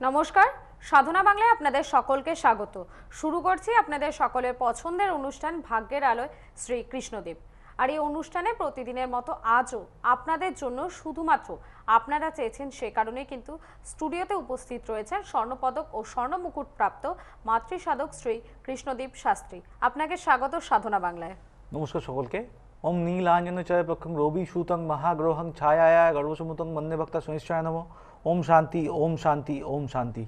নমস্কার, সাধনা বাংলায় আপনাদের সকলকে স্বাগত। শুরু করছি আপনাদের সকলের পছন্দের অনুষ্ঠান ভাগ্যের আলোয় শ্রী কৃষ্ণদেব। আর এই অনুষ্ঠানে প্রতিদিনের মতো আজও আপনাদের জন্য শুধুমাত্র আপনারা চেয়েছেন সে কারণে কিন্তু স্টুডিওতে উপস্থিত রয়েছেন স্বর্ণপদক ও স্বর্ণমুকুট প্রাপ্ত মাতৃসাধক শ্রী কৃষ্ণদীপ শাস্ত্রী। আপনাকে স্বাগত সাধনা বাংলায়। নমস্কার সকলকে। ওম নীলাঞ্জন চয় পক্ষম রবি সুতং মহাগ্রহং ছায়ায়া গর্ভসমুতং মন্যে ভক্ত সুনিশ্চয় নম ওম শান্তি ওম শান্তি ওম শান্তি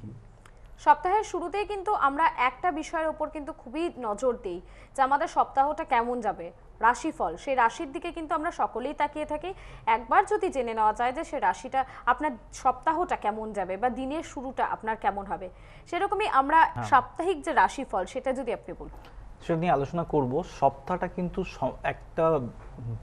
সপ্তাহের শুরুতেই কিন্তু আমরা একটা বিষয়ের ওপর কিন্তু খুবই নজর দিই যে আমাদের সপ্তাহটা কেমন যাবে রাশিফল। সেই রাশির দিকে কিন্তু আমরা সকলেই তাকিয়ে থাকি। একবার যদি জেনে নেওয়া যায় যে সে রাশিটা আপনার সপ্তাহটা কেমন যাবে বা দিনের শুরুটা আপনার কেমন হবে সেরকমই আমরা সাপ্তাহিক যে রাশিফল সেটা যদি আপনি বলুন। সেটা নিয়ে আলোচনা করব। সপ্তাহটা কিন্তু একটা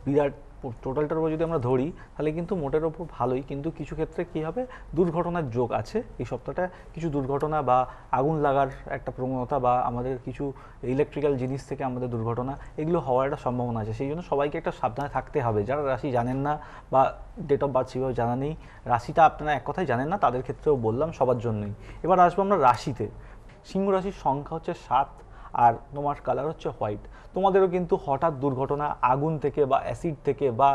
বিরাট টোটালটার উপর যদি আমরা ধরি, তাহলে কিন্তু মোটের ওপর ভালোই। কিন্তু কিছু ক্ষেত্রে কি হবে? দুর্ঘটনার যোগ আছে। এই সপ্তাহটা কিছু দুর্ঘটনা বা আগুন লাগার একটা প্রবণতা বা আমাদের কিছু ইলেকট্রিক্যাল জিনিস থেকে আমাদের দুর্ঘটনা, এগুলো হওয়ার একটা সম্ভাবনা আছে। সেই জন্য সবাইকে একটা সাবধানে থাকতে হবে। যারা রাশি জানেন না বা ডেট অফ বার্থ সেভাবে জানা নেই, রাশিটা আপনারা এক কথায় জানেন না, তাদের ক্ষেত্রেও বললাম সবার জন্যই। এবার আসব আমরা রাশিতে। সিংহ রাশির সংখ্যা হচ্ছে সাত। আর তোমার কালার হচ্ছে হোয়াইট তোমাদেরও কিন্তু হঠাৎ দুর্ঘটনা আগুন থেকে বা অ্যাসিড থেকে বা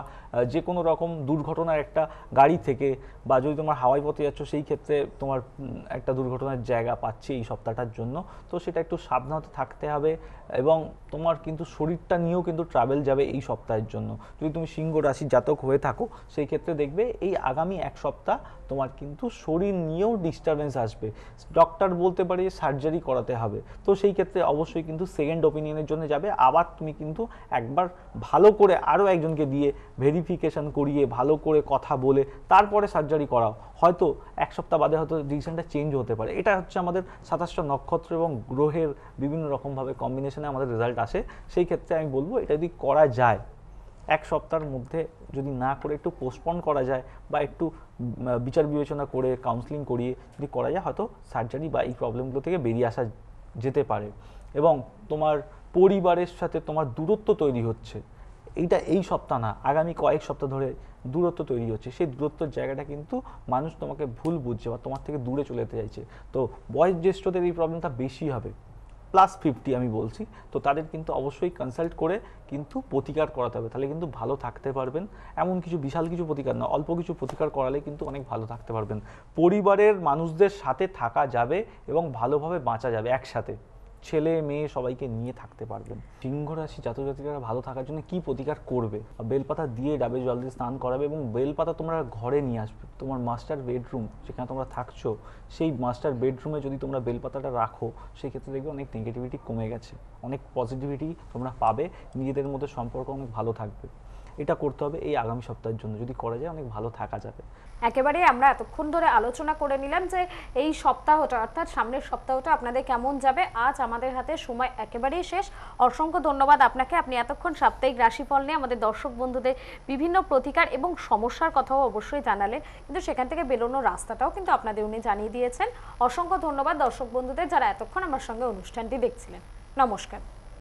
যে কোনো রকম দুর্ঘটনার একটা গাড়ি থেকে বা যদি তোমার হাওয়াই পথে যাচ্ছ, সেই ক্ষেত্রে তোমার একটা দুর্ঘটনার জায়গা পাচ্ছে এই সপ্তাহটার জন্য। তো সেটা একটু সাবধানতা থাকতে হবে এবং তোমার কিন্তু শরীরটা নিয়েও কিন্তু ট্রাভেল যাবে এই সপ্তাহের জন্য। যদি তুমি সিংহ রাশির জাতক হয়ে থাকো, সেই ক্ষেত্রে দেখবে এই আগামী এক সপ্তাহ তোমার কিন্তু শরীর নিয়েও ডিস্টারবেন্স আসবে। ডক্টর বলতে পারে সার্জারি করাতে হবে। তো সেই ক্ষেত্রে অবশ্যই কিন্তু সেকেন্ড ওপিনিয়নের জন্য যাবে। আবার তুমি কিন্তু একবার ভালো করে আরও একজনকে দিয়ে ভেরিফিকেশন করিয়ে, ভালো করে কথা বলে, তারপরে সার্জারি করাও। হয়তো এক সপ্তাহ বাদে হয়তো ডিসিশনটা চেঞ্জ হতে পারে। এটা হচ্ছে আমাদের সাতাশটা নক্ষত্র এবং গ্রহের বিভিন্ন রকমভাবে কম্বিনেশনে আমাদের রেজাল্ট আসে। সেই ক্ষেত্রে আমি বলব, এটা যদি করা যায়, এক সপ্তাহের মধ্যে যদি না করে একটু পোস্টপন করা যায় বা একটু বিচার বিবেচনা করে কাউন্সিলিং করিয়ে যদি করা যায়, হয়তো সার্জারি বা এই প্রবলেমগুলো থেকে বেরিয়ে আসা যেতে পারে। এবং তোমার পরিবারের সাথে তোমার দূরত্ব তৈরি হচ্ছে। এইটা এই সপ্তাহ না, আগামী কয়েক সপ্তাহ ধরে দূরত্ব তৈরি হচ্ছে। সেই দূরত্বের জায়গাটা কিন্তু মানুষ তোমাকে ভুল বুঝছে বা তোমার থেকে দূরে চলে যেতে চাইছে। তো বয়স জ্যেষ্ঠদের এই প্রবলেমটা বেশি হবে। প্লাস ফিফটি আমি বলছি। তো তাদের কিন্তু অবশ্যই কনসাল্ট করে কিন্তু প্রতিকার করাতে হবে। তাহলে কিন্তু ভালো থাকতে পারবেন। এমন কিছু বিশাল কিছু প্রতিকার না, অল্প কিছু প্রতিকার করালে কিন্তু অনেক ভালো থাকতে পারবেন। পরিবারের মানুষদের সাথে থাকা যাবে এবং ভালোভাবে বাঁচা যাবে একসাথে। ছেলে, মেয়ে সবাইকে নিয়ে থাকতে পারবেন। সিংহ রাশি জাতক জাতিকারা ভালো থাকার জন্য কি প্রতিকার করবে? বেলপাতা দিয়ে ডাবে জল দিয়ে স্নান করাবে এবং বেলপাতা তোমরা ঘরে নিয়ে আসবে। তোমার মাস্টার বেডরুম যেখানে তোমরা থাকছো, সেই মাস্টার বেডরুমে যদি তোমরা বেলপাতাটা রাখো সেই ক্ষেত্রে দেখবে অনেক নেগেটিভিটি কমে গেছে। অনেক পজিটিভিটি তোমরা পাবে, নিজেদের মধ্যে সম্পর্ক অনেক ভালো থাকবে। এটা করতে হবে এই আগামী সপ্তাহের জন্য। যদি করা যায়, অনেক ভালো থাকা যাবে। একেবারে আমরা এতক্ষণ ধরে আলোচনা করে নিলাম যে এই সপ্তাহটা, অর্থাৎ সামনের সপ্তাহটা আপনাদের কেমন যাবে, আজ আমাদের হাতে সময় একেবারেই শেষ। অসংখ্য ধন্যবাদ আপনাকে। আপনি এতক্ষণ সাপ্তাহিক রাশিফল নিয়ে আমাদের দর্শক বন্ধুদের বিভিন্ন প্রতিকার এবং সমস্যার কথাও অবশ্যই জানালেন। কিন্তু সেখান থেকে বেরোনোর রাস্তাটাও কিন্তু আপনাদের উনি জানিয়ে দিয়েছেন। অসংখ্য ধন্যবাদ দর্শক বন্ধুদের যারা এতক্ষণ আমার সঙ্গে অনুষ্ঠানটি দেখছিলেন। নমস্কার।